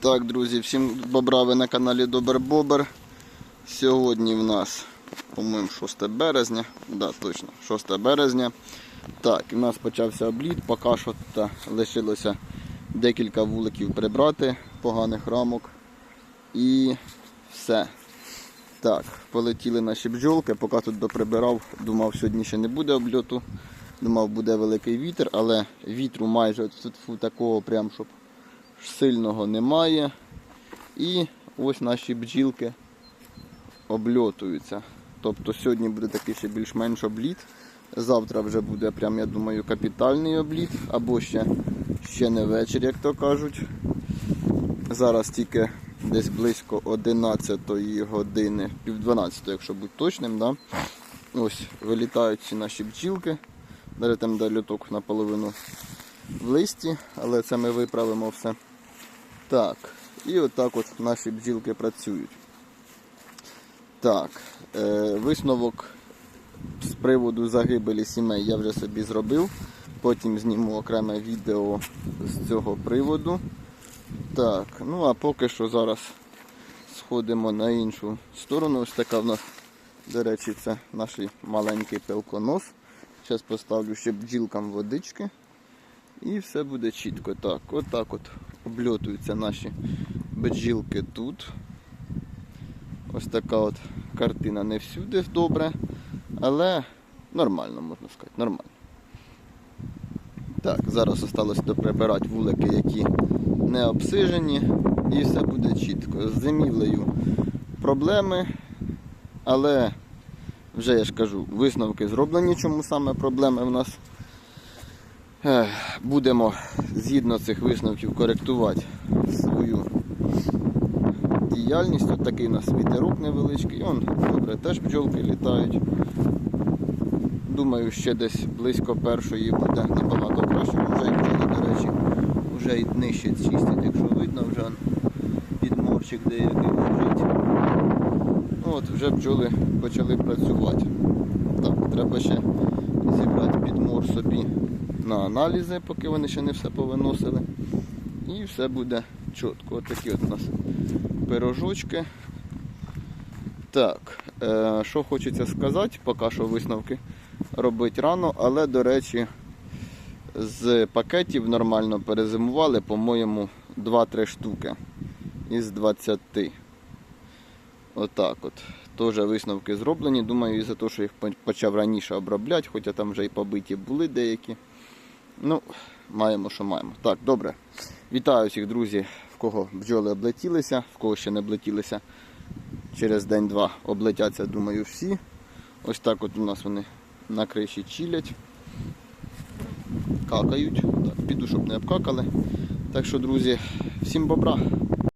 Так, друзі, всім бобра, ви на каналі Добер Бобер. Сьогодні в нас, по-моєму, 6 березня. Да, точно, 6 березня. Так, в нас почався обліт, поки що та, лишилося декілька вуликів прибрати, поганих рамок. І все. Так, полетіли наші бджолки, поки тут доприбирав, думав, сьогодні ще не буде обльоту. Думав, буде великий вітер, але вітру майже тут такого прям, щоб сильного немає. І ось наші бджілки обльотуються. Тобто сьогодні буде такий ще більш-менш обліт. Завтра вже буде прям, я думаю, капітальний обліт, або ще, ще не вечір, як то кажуть. Зараз тільки десь близько 11 години, пів 12, якщо бути точним. Да? Ось вилітають ці наші бджілки. Навіть там де люток наполовину в листі, але це ми виправимо все. Так, і отак от наші бджілки працюють. Так, е, висновок з приводу загибелі сімей я вже собі зробив. Потім зніму окреме відео з цього приводу. Так, ну а поки що зараз сходимо на іншу сторону. Ось така в нас, до речі, це наш маленький пилконос. Зараз поставлю ще бджілкам водички. І все буде чітко. Так, отак от обльотуються наші бджілки тут. Ось така от картина не всюди добре, але нормально, можна сказати, нормально. Так, зараз осталось доприбирати вулики, які не обсижені, і все буде чітко. З зимівлею проблеми, але вже я ж кажу, висновки зроблені, чому саме проблеми в нас. Ех, Будемо згідно цих висновків коректувати свою діяльність. От такий у нас вітерок невеличкий. Он, добре, теж бджолки літають. Думаю, ще десь близько першої буде набагато краще. Вже бджоли, до речі, вже і нижче чистять, якщо видно, вже он підморщик деякий лежить. Ну, От, вже бджоли почали працювати. Так, треба ще зібрати підмор собі на аналізи, поки вони ще не все повиносили. І все буде чітко. Ось такі от у нас пирожочки. Так, е, що хочеться сказати, поки що висновки робити рано, але, до речі, з пакетів нормально перезимували, по-моєму, 2-3 штуки із 20. Отак от. Теж висновки зроблені. Думаю, із-за того, що їх почав раніше обробляти, хоча там вже і побиті були деякі. Ну, маємо, що маємо. Так, добре. Вітаю всіх, друзі, в кого бджоли облетілися, в кого ще не облетілися. Через день-два облетяться, думаю, всі. Ось так от у нас вони на криші чилять. Какають. Так, піду, щоб не обкакали. Так що, друзі, всім бобра.